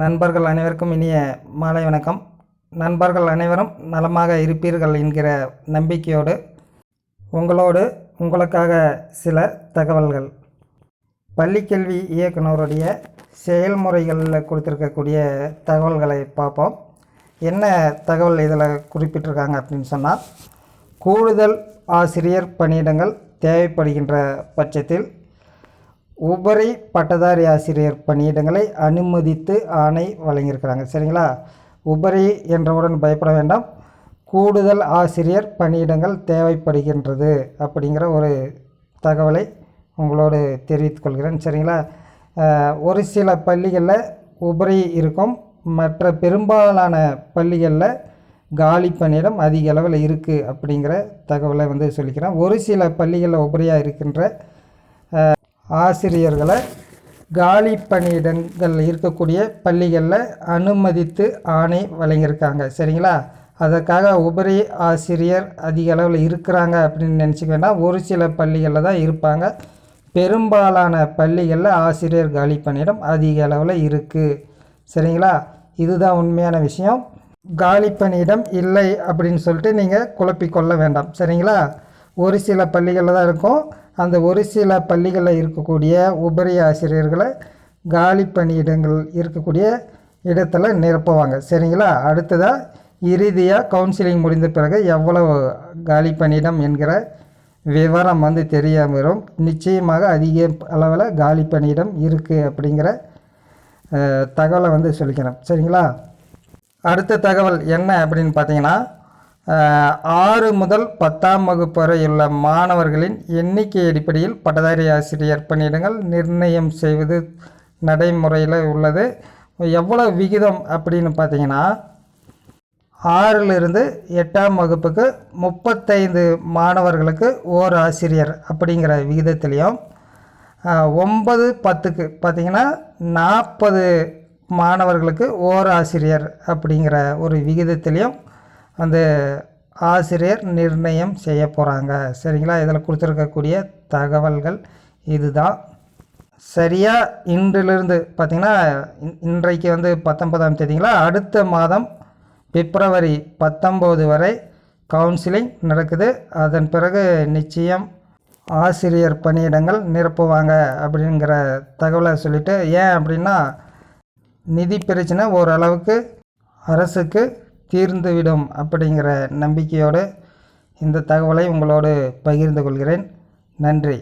நண்பர்கள் அனைவருக்கும் இனிய மாலை வணக்கம். நண்பர்கள் அனைவரும் நலமாக இருப்பீர்கள் என்கிற நம்பிக்கையோடு உங்களோடு உங்களுக்காக சில தகவல்கள். பள்ளிக்கல்வி இயக்குனருடைய செயல்முறைகளில் கொடுத்துருக்கக்கூடிய தகவல்களை பார்ப்போம். என்ன தகவல் இதில் குறிப்பிட்டிருக்காங்க அப்படின்னு சொன்னால் கூடுதல் ஆசிரியர் பணியிடங்கள் தேவைப்படுகின்ற பட்சத்தில் உபரி பட்டதாரி ஆசிரியர் பணியிடங்களை அனுமதித்து ஆணை வழங்கியிருக்கிறாங்க. சரிங்களா? உபரி என்றவுடன் பயப்பட வேண்டாம். கூடுதல் ஆசிரியர் பணியிடங்கள் தேவைப்படுகின்றது அப்படிங்கிற ஒரு தகவலை உங்களோடு தெரிவித்துக்கொள்கிறேன் சரிங்களா? ஒரு சில பள்ளிகளில் உபரி இருக்கும். மற்ற பெரும்பாலான பள்ளிகளில் காலி பணியிடம் அதிக அளவில் இருக்குது அப்படிங்கிற தகவலை வந்து சொல்லிக்கிறேன். ஒரு சில பள்ளிகளில் உபரியாக இருக்கின்ற ஆசிரியர்களை காலி பணியிடங்கள் இருக்கக்கூடிய பள்ளிகளில் அனுமதித்து ஆணை வழங்கியிருக்காங்க. சரிங்களா? அதற்காக உபரி ஆசிரியர் அதிக அளவில் இருக்கிறாங்க அப்படின்னு நினச்சிக்க வேண்டாம். ஒரு சில பள்ளிகளில் தான் இருப்பாங்க. பெரும்பாலான பள்ளிகளில் ஆசிரியர் காலி பணியிடம் அதிக அளவில் இருக்குது சரிங்களா? இதுதான் உண்மையான விஷயம். காலி பணியிடம் இல்லை அப்படின்னு சொல்லிட்டு நீங்கள் குழப்பிக்கொள்ள வேண்டாம். சரிங்களா? ஒரு சில பள்ளிகளில் தான் இருக்கும். அந்த ஒரு சில பள்ளிகளில் இருக்கக்கூடிய உபரி ஆசிரியர்களை காலி பணியிடங்கள் இருக்கக்கூடிய இடத்துல நிரப்புவாங்க. சரிங்களா? அடுத்ததாக இறுதியாக கவுன்சிலிங் முடிந்த பிறகு எவ்வளவு காலி பணியிடம் என்கிற விவரம் வந்து தெரிய வரும் நிச்சயமாக அதிக அளவில் காலி பணியிடம் இருக்குது அப்படிங்கிற தகவலை வந்து சொல்லிக்கிறேன் சரிங்களா? அடுத்த தகவல் என்ன அப்படின்னு பார்த்தீங்கன்னா ஆறு முதல் பத்தாம் வகுப்பு வரையுள்ள மாணவர்களின் எண்ணிக்கை அடிப்படையில் பட்டதாரி ஆசிரியர் பணியிடங்கள் நிர்ணயம் செய்வது நடைமுறையில் உள்ளது. எவ்வளோ விகிதம் அப்படின்னு பார்த்தீங்கன்னா ஆறிலிருந்து எட்டாம் வகுப்புக்கு முப்பத்தைந்து மாணவர்களுக்கு ஓர் ஆசிரியர் அப்படிங்கிற விகிதத்துலேயும் ஒம்பது ஒன்பது பத்துக்கு பார்த்திங்கன்னா நாற்பது மாணவர்களுக்கு ஓர் ஆசிரியர் அப்படிங்கிற ஒரு விகிதத்துலேயும் வந்து ஆசிரியர் நிர்ணயம் செய்ய போகிறாங்க சரிங்களா? இதில் கொடுத்துருக்கக்கூடிய தகவல்கள் இதுதான் சரியாக இன்றிலிருந்து பார்த்திங்கன்னா இன்- இன்றைக்கு வந்து பத்தொன்பதாம் தேதிங்களா? அடுத்த மாதம் பிப்ரவரி பத்தொம்போது வரை கவுன்சிலிங் நடக்குது. அதன் பிறகு நிச்சயம் ஆசிரியர் பணியிடங்கள் நிரப்புவாங்க அப்படிங்கிற தகவலை சொல்லிவிட்டு ஏன் அப்படின்னா நிதி பிரச்சனை ஓரளவுக்கு அரசுக்கு தீர்ந்துவிடும் அப்படிங்கிற நம்பிக்கையோடு இந்த தகவலை உங்களோடு பகிர்ந்து கொள்கிறேன். நன்றி.